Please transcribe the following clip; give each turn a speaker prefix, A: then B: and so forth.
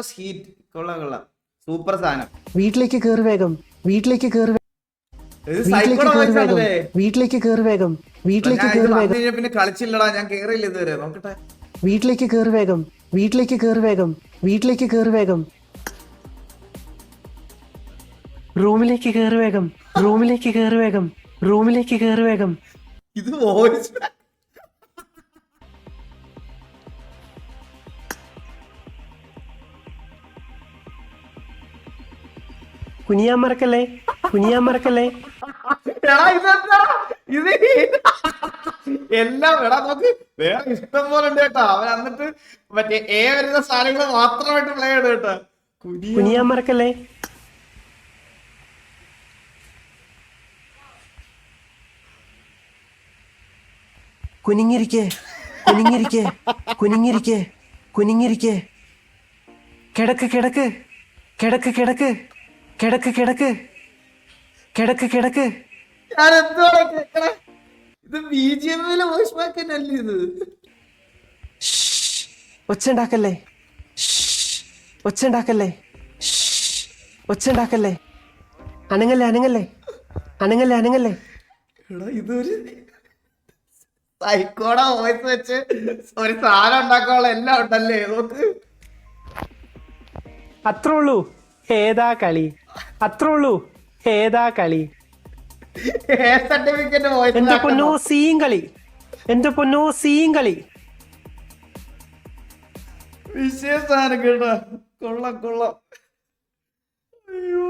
A: Heat കൊള്ള കൊള്ള. Super സാധനം.
B: വീട്ടിലേക്ക് കേറി വേഗം. വീട്ടിലേക്ക് കേറി
A: ഇത്
B: വീട്ടിലേക്ക് കേറി വേഗം. വീട്ടിലേക്ക് കേറി വേഗം. വീട്ടിലേക്ക് കേറി വേഗം.
A: പിന്നെ കളിച്ചില്ലടാ ഞാൻ കേറിയില്ല ഇതുവരെ. നോക്കട്ടെ.
B: വീട്ടിലേക്ക് കേറി വേഗം. വീട്ടിലേക്ക് കേറി വേഗം. വീട്ടിലേക്ക് കേറി വേഗം. റൂമിലേക്ക് കേറി വേഗം. റൂമിലേക്ക് കേറി വേഗം. റൂമിലേക്ക് കേറി വേഗം.
A: ഇത് വോയിസ്
B: കുനിയാൻ മറക്കല്ലേ കുനിയാൻ മറക്കല്ലേ
A: എല്ലാം എടാ നോക്ക്. വേറെ ഇഷ്ടം പോലെ ഉണ്ട് കേട്ടോ. അവൻ എന്നിട്ട് മറ്റേ ഏ വരുന്ന സാധനങ്ങൾ മാത്രമായിട്ട് പ്ലേ ചെയ്ത് കേട്ടോ. കുനിയ
B: കുനിയാൻ മറക്കല്ലേ കുനിങ്ങിരിക്കേ കുനിങ്ങിരിക്കേ കുനിങ്ങിരിക്കേ കുനിങ്ങിരിക്കേ കിടക്ക് കിടക്ക് കിടക്ക് കിടക്ക്. കിടക്ക് കിടക്ക്. കിടക്ക് കിടക്ക്.
A: ഞാൻ എന്താണ് കേക്കണേ? ഇത് ബി ജി എമ്മിലെ വോയിസ് ബാക്ക് തന്നെയല്ലേ ഇത്?
B: ഒച്ചുണ്ടാക്കല്ലേ? ഒച്ചുണ്ടാക്കല്ലേ? ഒച്ചുണ്ടാക്കല്ലേ? അനങ്ങല്ലേ അനങ്ങല്ലേ? അനങ്ങല്ലേ അനങ്ങല്ലേ?
A: എടാ ഇതൊരു സൈക്കോടെ വോയിസ് വെച്ച് ഒരു സാധനം ഉണ്ടാക്കാനുള്ള എല്ലാം ഉണ്ടല്ലേ? നോക്ക്.
B: അത്രേ ഉള്ളൂ. ഏതാ കളി? അത്രേ ഉള്ളൂ ഏതാ കളി? എന്റെ പൊന്നോ സീൻ കളി. എന്റെ പൊന്നോ സീൻ കളി.
A: കൊള്ളാം കൊള്ളാം. അയ്യോ.